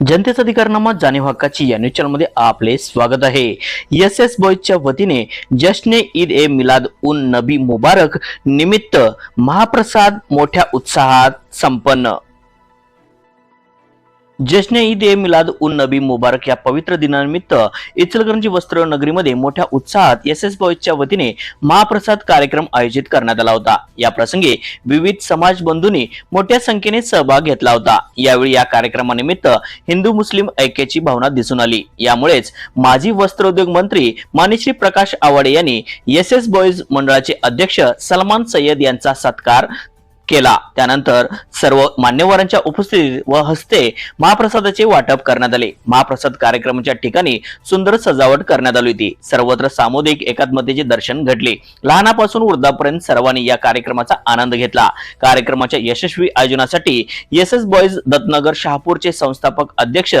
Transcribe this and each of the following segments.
जनतेचा अधिकारनामा जाणीव हक्काची या न्यूज चॅनलमध्ये आपले स्वागत आहे. एस एस बॉयच्या वतीने जश्ने ईद ए मिलाद उन नबी मुबारक निमित्त महाप्रसाद मोठ्या उत्साहात संपन्न. जश्न ईद ए मिलाद उन नबी मुबारक या पवित्र दिनानिमित्त इचलकरंजी वस्त्र नगरीमध्ये मोठ्या उत्साहात एस एस बॉईजच्या वतीने महाप्रसाद कार्यक्रम आयोजित करण्यात आला होता. या प्रसंगी विविध समाज बंधूंनी मोठ्या संख्येने सहभाग घेतला होता. यावेळी या कार्यक्रमानिमित्त हिंदू मुस्लिम ऐक्याची भावना दिसून आली. यामुळेच माजी वस्त्रोद्योग मंत्री मानेश्री प्रकाश आवाडे यांनी एस एस बॉईज मंडळाचे अध्यक्ष सलमान सय्यद यांचा सत्कार केला. त्यानंतर सर्व मान्यवरांच्या उपस्थितीत व हस्ते महाप्रसादाचे वाटप करण्यात आले. महाप्रसाद कार्यक्रमाच्या ठिकाणी सुंदर सजावट करण्यात आली होती. सर्वत्र सामुदायिक एकात्मतेचे दर्शन घडले. लहानापासून वृद्धापर्यंत सर्वांनी या कार्यक्रमाचा आनंद घेतला. कार्यक्रमाच्या यशस्वी आयोजनासाठी एस एस बॉईज दत्तनगर शहापूरचे संस्थापक अध्यक्ष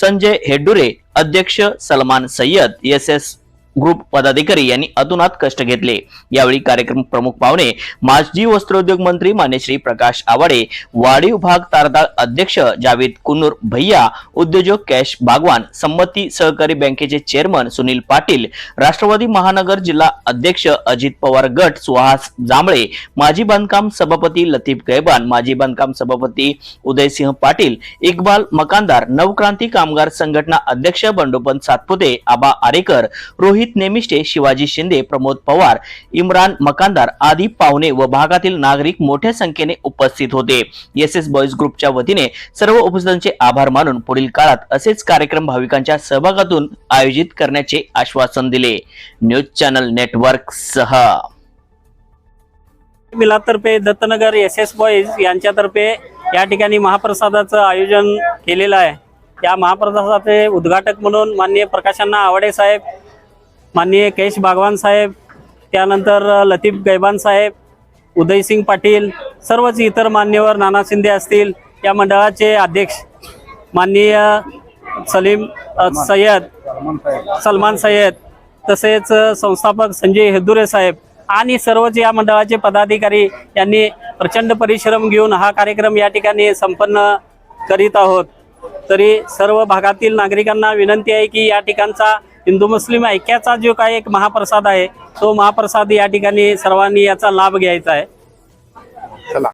संजय हेड्डुरे अध्यक्ष Salman Sayyed S S group पदाधिकारी यांनी अतुनात कष्ट घेतले. यावेळी कार्यक्रम प्रमुख पाहुणे माजी वस्त्रोद्योग मंत्री मान्यश्री प्रकाश आवाडे वाढीव भाग तारदाळ अध्यक्ष जावेद कुन्नूर भैया उद्योजक कॅश बागवान संमती सहकारी बँकेचे चेअरमन सुनील पाटील राष्ट्रवादी महानगर जिल्हा अध्यक्ष अजित पवार गट सुहास जांभळे माजी बांधकाम सभापती लतीफ गैबान माजी बांधकाम सभापती उदयसिंह पाटील इक्बाल मकानदार नवक्रांती कामगार संघटना अध्यक्ष बंडोपंत सातपुते आबा आरेकर रोहित नेमिष्टे शिवाजी शिंदे प्रमोद पवार इम्रान मकानदार आदी पाहुणे व भागातील नागरिक मोठ्या संख्येने उपस्थित होते. एस एस बॉईज ग्रुपच्या वतीने सर्व उपस्थितांचे आभार मानून पुढील काळात असेच कार्यक्रम भाविकांच्या सहभागातून आयोजित करण्याचे आश्वासन दिले. न्यूज चॅनल नेटवर्क सह. मिलातर्फे दत्तनगर एस एस बॉईज यांच्यातर्फे या ठिकाणी महाप्रसादाचं आयोजन केलेलं आहे. या महाप्रसादाचे उद्घाटक म्हणून माननीय प्रकाशांना आवाडे साहेब माननीय केश बागवान साहेब त्यानंतर लतीफ गैबान साहेब उदयसिंग पाटील सर्वच इतर मान्यवर नाना शिंदे असतील या मंडळाचे अध्यक्ष माननीय सलीम सय्यद सलमान सय्यद तसेच संस्थापक संजय हेदुरे साहेब आणि सर्वच या मंडळाचे पदाधिकारी यांनी प्रचंड परिश्रम घेऊन हा कार्यक्रम या ठिकाणी संपन्न करीत आहोत. तरी सर्व भागातील नागरिकांना विनंती आहे की या ठिकाणचा हिंदू मुस्लिम ऐक्याचा जो काही एक महाप्रसाद आहे तो महाप्रसाद या ठिकाणी सर्वांनी याचा लाभ घ्यायचा आहे.